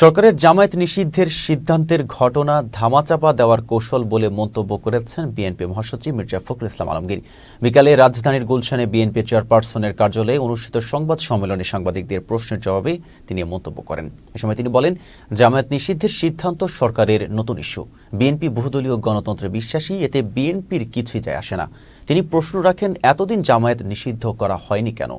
সরকারের জামায়াত নিষিদ্ধের সিদ্ধান্তের ঘটনা ধামাচাপা দেওয়ার কৌশল বলে মন্তব্য করেছেন বিএনপি মহাসচিব মির্জা ফখরুল ইসলাম আলমগীর। বিকালে রাজধানীর গুলশানে বিএনপি চেয়ারপারসনের কার্যালয়ে অনুষ্ঠিত সংবাদ সম্মেলনে সাংবাদিকদের প্রশ্নের জবাবে তিনি মন্তব্য করেন। এ সময় তিনি বলেন, জামায়াত নিষিদ্ধের সিদ্ধান্ত সরকারের নতুন ইস্যু। বিএনপি বহুদলীয় গণতন্ত্রে বিশ্বাসী, এতে বিএনপির কিছুই যায় আসে না। তিনি প্রশ্ন রাখেন, এতদিন জামায়াত নিষিদ্ধ করা হয়নি কেন?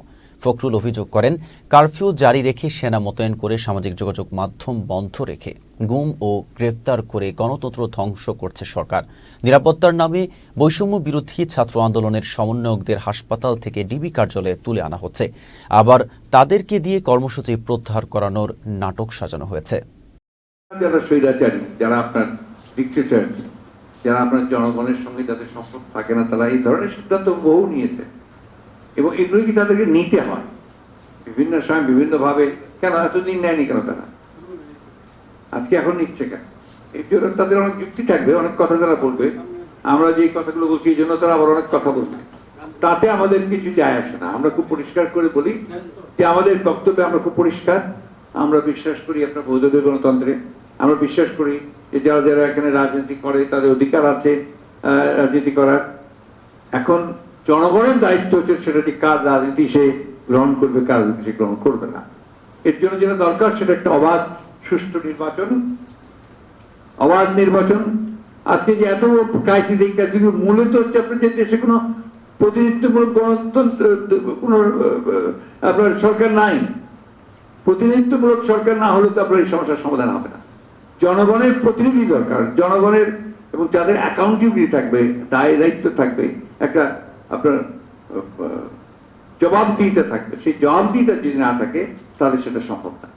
ফখরুল অভিযোগ করেন, কারফিউ জারি রেখে সেনা মোতায়েন করে সামাজিক যোগাযোগ মাধ্যম বন্ধ রেখে গুম ও গ্রেপ্তার করে গণতন্ত্র ধ্বংস করছে সরকার। নিরাপত্তার নামে বৈষম্য বিরোধী ছাত্র আন্দোলনের সমন্বয়কদের হাসপাতাল থেকে ডিবি কার্যালয়ে তুলে আনা হচ্ছে। আবার তাদেরকে দিয়ে কর্মসূচি প্রত্যাহার করানোর নাটক সাজানো হয়েছে। যারা স্বৈরাচারী, যারা আপনার ডিকটেটর, যারা আপনার জনগণের সঙ্গে যাদের সম্পর্ক থাকে না, তারা এই ধরনের সিদ্ধান্ত বহু নিয়েছে। এবং এগুলো কি তাদেরকে নিতে হয়? বিভিন্ন সময় বিভিন্নভাবে, কেন এতদিন নেয়নি কেন তারা? আজকে এখন নিচ্ছে কেন? এর জন্য তাদের অনেক যুক্তি থাকবে, অনেক কথা তারা বলবে। আমরা যে কথাগুলো বলছি, এই জন্য তারা আবার অনেক কথা বলবে। তাতে আমাদের কিছু যায় আসে না। আমরা খুব পরিষ্কার করে বলি যে আমাদের বক্তব্যে আমরা খুব পরিষ্কার। আমরা বিশ্বাস করি আপনার বৌদ্ধদের গণতন্ত্রে। আমরা বিশ্বাস করি যে যারা যারা এখানে রাজনীতি করে, তাদের অধিকার আছে রাজনীতি করার। এখন জনগণের দায়িত্ব হচ্ছে সেটা যে কার রাজনীতি সে গ্রহণ করবে, কার রাজনীতি সে গ্রহণ করবে না। এর জন্য যেটা দরকার সেটা একটা অবাধ, সুষ্ঠু নির্বাচন, অবাধ নির্বাচন। আজকে যে এত ক্রাইসিস এই ক্রাইসিস মূলত হচ্ছে আপনার যে দেশে কোনো প্রতিনিধিত্বমূলক গণতন্ত্র, কোনো আপনার সরকার নাই। প্রতিনিধিত্বমূলক সরকার না হলে তো আপনার এই সমস্যার সমাধান হবে না। জনগণের প্রতিনিধি দরকার। জনগণের এবং যাদের অ্যাকাউন্টেবিলিটি থাকবে দায় দায়িত্ব থাকবে, একটা আপনার জবাব জবাবদিহিতা থাকবে। সেই জবাবদিহিতা যদি না থাকে তাহলে সেটা সম্ভব না।